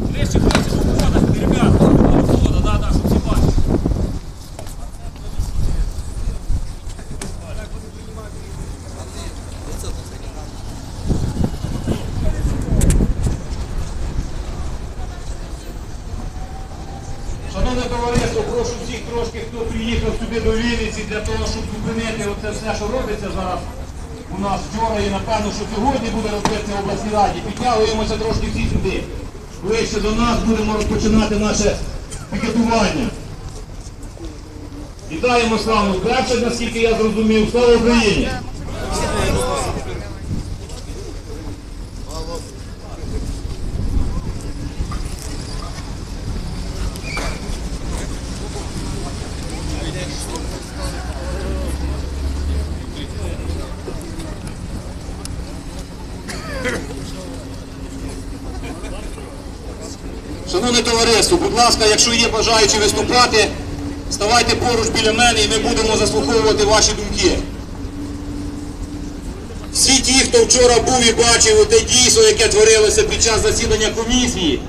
Ближче до входа, ребята. До входа, да, да, щоб. Шановне товариство, прошу всіх трошки, хто приїхав сюди до Вінниці для того, щоб зупинити оце все, що робиться зараз у нас вчора і напевно, що сьогодні буде робитися в обласній раді. Підтягуємося трошки всі сюди. Ближче до нас будемо розпочинати наше пікетування. Вітаємо славну перше, наскільки я зрозумів. Слава Україні! Шановне товариство, будь ласка, якщо є бажаючі виступати, ставайте поруч біля мене і ми будемо заслуховувати ваші думки. Всі ті, хто вчора був і бачив те дійство, яке творилося під час засідання комісії,